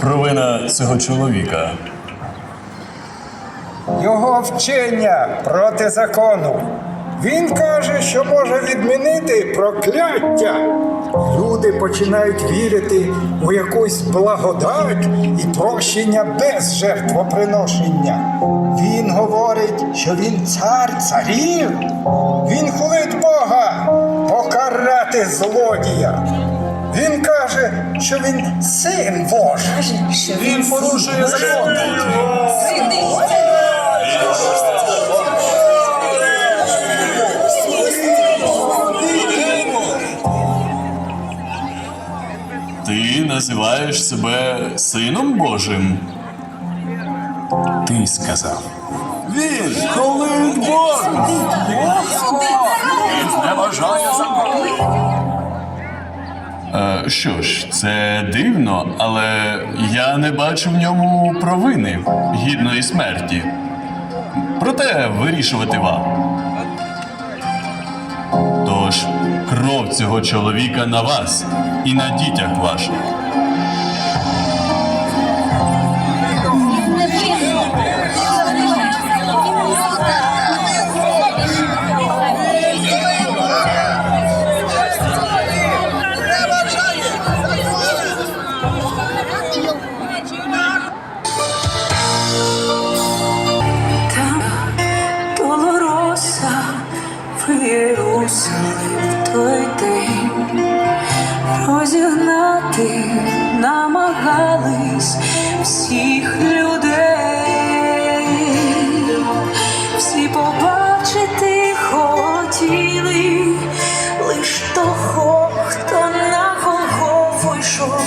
провина цього чоловіка? Його вчення проти закону. Він каже, що може відмінити прокляття. Люди починають вірити у якусь благодать і прощення без жертвоприношення. Він говорить, що він цар царів. Він хулить Бога покарати злодія. Він каже, що він син Божий. Він порушує закон. Ти називаєш себе сином Божим? Ти сказав. Він коли Бога. Він зневажає закон. Е, що ж, це дивно, але я не бачу в ньому провини гідної смерті. Проте вирішувати вам. Тож кров цього чоловіка на вас і на дітях ваших. Розігнати намагались всіх людей, всі побачити хотіли лиш того, хто на Голгофу йшов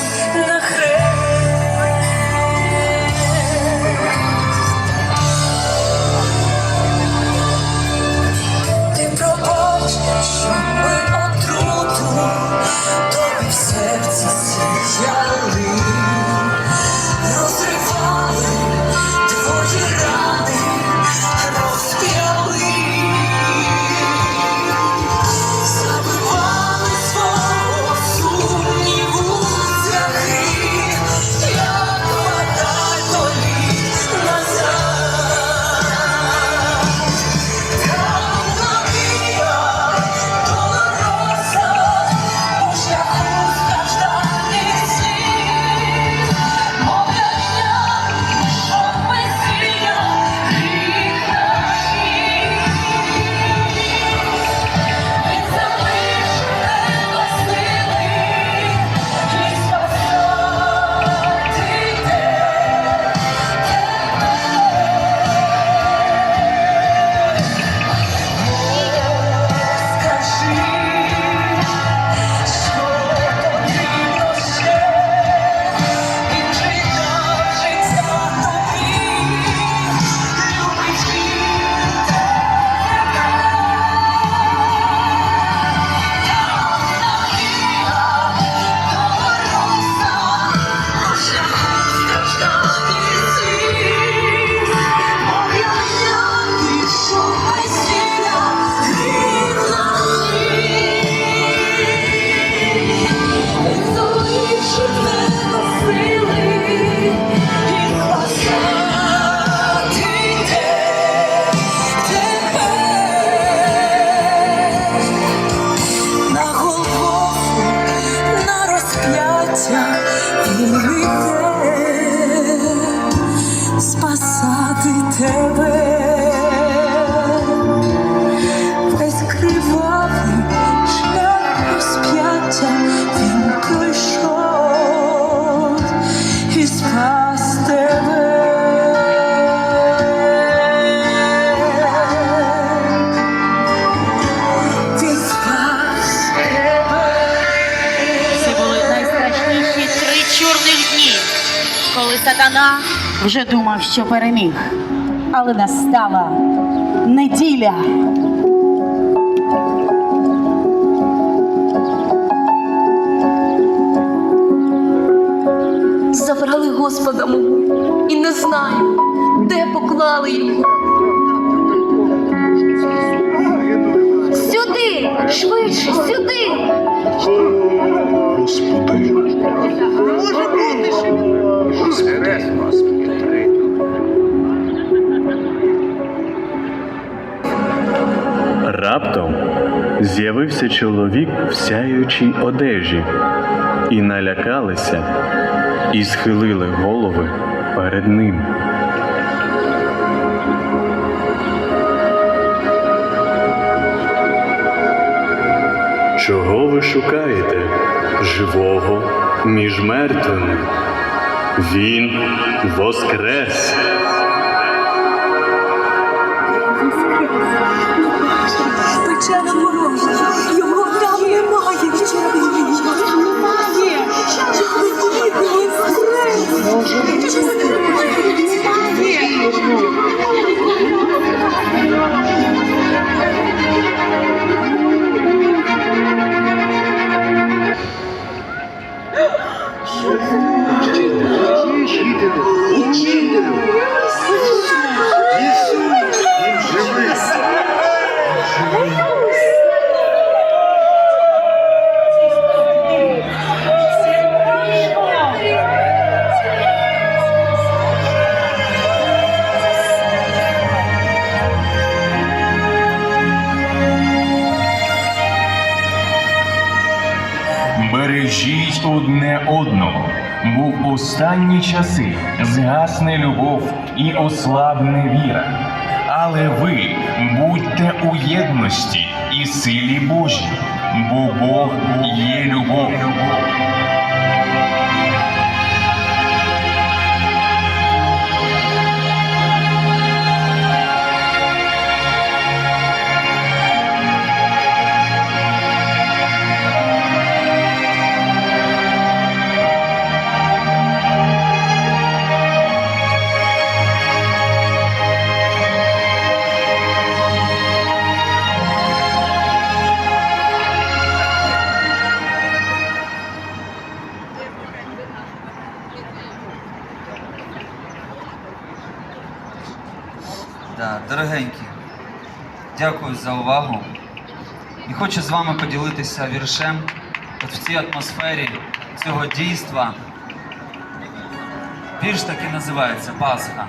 сатана вже думав, що переміг. Але настала неділя. Забрали Господа мого і не знаю, де поклали його. Сюди, швидше, Раптом з'явився чоловік в сяючій одежі, і налякалися, і схилили голови перед ним. Чого ви шукаєте живого між мертвими? Він воскрес. Печера порожня, його одного, бо в останні часи згасне любов і ослабне віра. Але ви будьте у єдності і силі Божій, бо Бог є любов. Да, дорогенькі, дякую за увагу. І хочу з вами поділитися віршем от в цій атмосфері цього дійства. Вірш таки називається Пасха.